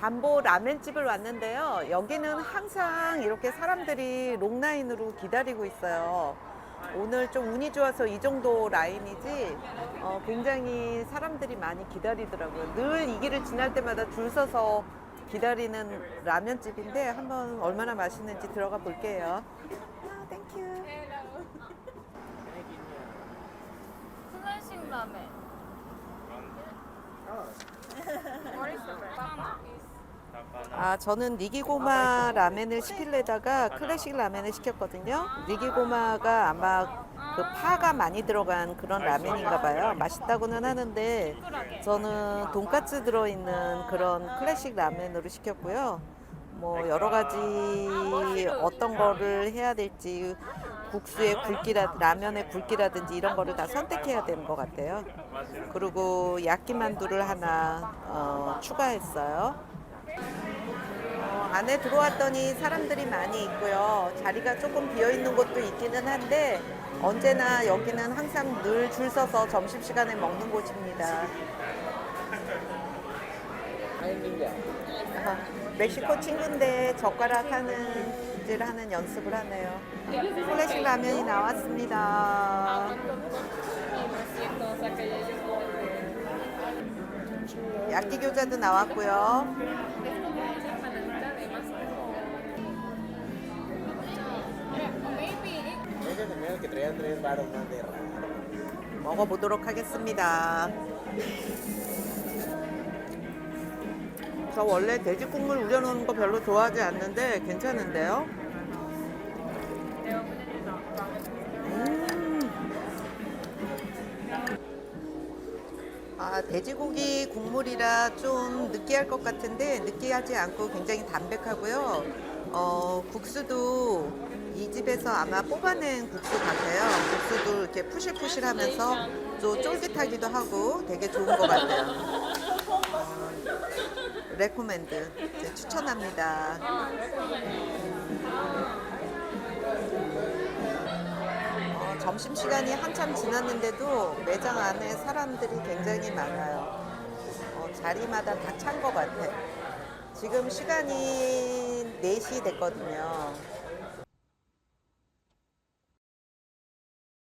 담보 라멘집을 왔는데요. 여기는 항상 이렇게 사람들이 롱라인으로 기다리고 있어요. 오늘 좀 운이 좋아서 이 정도 라인이지 어, 굉장히 사람들이 많이 기다리더라고요. 늘 이 길을 지날 때마다 줄 서서 기다리는 라면집인데 한번 얼마나 맛있는지 들어가 볼게요. 아, 땡큐. 클래식 라멘. 아, 저는 니기고마 라멘을 시킬래다가 클래식 라멘을 시켰거든요. 니기고마가 아마 그 파가 많이 들어간 그런 라멘인가 봐요. 맛있다고는 하는데 저는 돈까스 들어있는 그런 클래식 라멘으로 시켰고요. 뭐 여러 가지 어떤 거를 해야 될지 국수의 굵기라 라면의 굵기라든지 이런 거를 다 선택해야 되는 것 같아요. 그리고 야끼만두를 하나 어, 추가했어요. 어, 안에 들어왔더니 사람들이 많이 있고요. 자리가 조금 비어 있는 곳도 있기는 한데 언제나 여기는 항상 늘 줄 서서 점심 시간에 먹는 곳입니다. 아, 멕시코 친구인데 젓가락 하는 질 하는 연습을 하네요. 클래식 라면이 나왔습니다. 야끼 교자도 나왔고요. Que traía tres. 먹어보도록 하겠습니다. 저 원래 돼지 국물 우려놓은 거 별로 좋아하지 않는데 괜찮은데요? 음. 아, 돼지고기 국물이라 좀 느끼할 것 같은데 느끼하지 않고 굉장히 담백하고요. 어, 국수도 이 집에서 아마 뽑아낸 국수 같아요. 국수도 이렇게 푸실푸실하면서 좀 쫄깃하기도 하고 되게 좋은 것 같아요. 레코멘드 제 추천합니다. 어, 점심 시간이 한참 지났는데도 매장 안에 사람들이 굉장히 많아요. 어, 자리마다 다 찬 것 같아. 지금 시간이 4시 됐거든요.